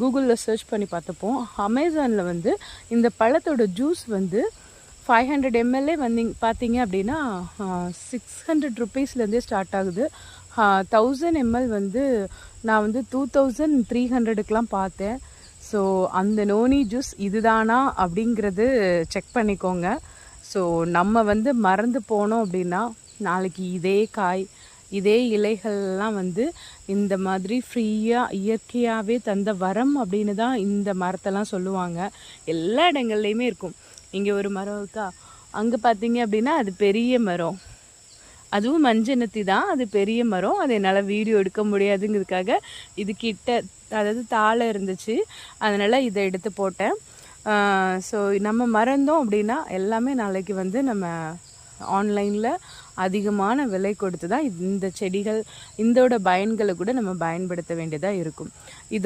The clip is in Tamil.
கூகுளில் சர்ச் பண்ணி பார்த்தப்போ அமேசானில் வந்து இந்த பழத்தோட ஜூஸ் வந்து ஃபைவ் ஹண்ட்ரட் எம்எல்ஏ வந்தீங்க பார்த்தீங்க அப்படின்னா சிக்ஸ் ஹண்ட்ரட் ருபீஸ்லேருந்தே ஸ்டார்ட் ஆகுது. தௌசண்ட் எம்எல் வந்து நான் வந்து டூ தௌசண்ட் த்ரீ ஹண்ட்ரடுக்கெலாம் பார்த்தேன். ஸோ அந்த நோனி ஜூஸ் இதுதானா அப்படிங்கிறது செக் பண்ணிக்கோங்க. ஸோ நம்ம வந்து மறந்து போனோம் அப்படின்னா நாளைக்கு இதே காய் இதே இலைகள்லாம் வந்து இந்த மாதிரி ஃப்ரீயாக இயற்கையாகவே தந்த வரம் அப்படின்னு தான் இந்த மரத்தெல்லாம் சொல்லுவாங்க. எல்லா இடங்கள்லையுமே இருக்கும். இங்கே ஒரு மரம் இருக்கா? அங்கே பார்த்தீங்க அப்படின்னா அது பெரிய மரம். அதுவும் மஞ்சனத்தி தான். அது பெரிய மரம். அது என்னால் வீடியோ எடுக்க முடியாதுங்கிறதுக்காக இது கிட்ட அதாவது தாழை இருந்துச்சு. அதனால் இதை எடுத்து போட்டேன். ஸோ நம்ம மறந்தோம் அப்படின்னா எல்லாமே நாளைக்கு வந்து நம்ம ஆன்லைனில் அதிகமான விலை கொடுத்து தான் இந்த செடிகள் இதோட பயன்களை கூட நம்ம பயன்படுத்த வேண்டியதாக இருக்கும். இது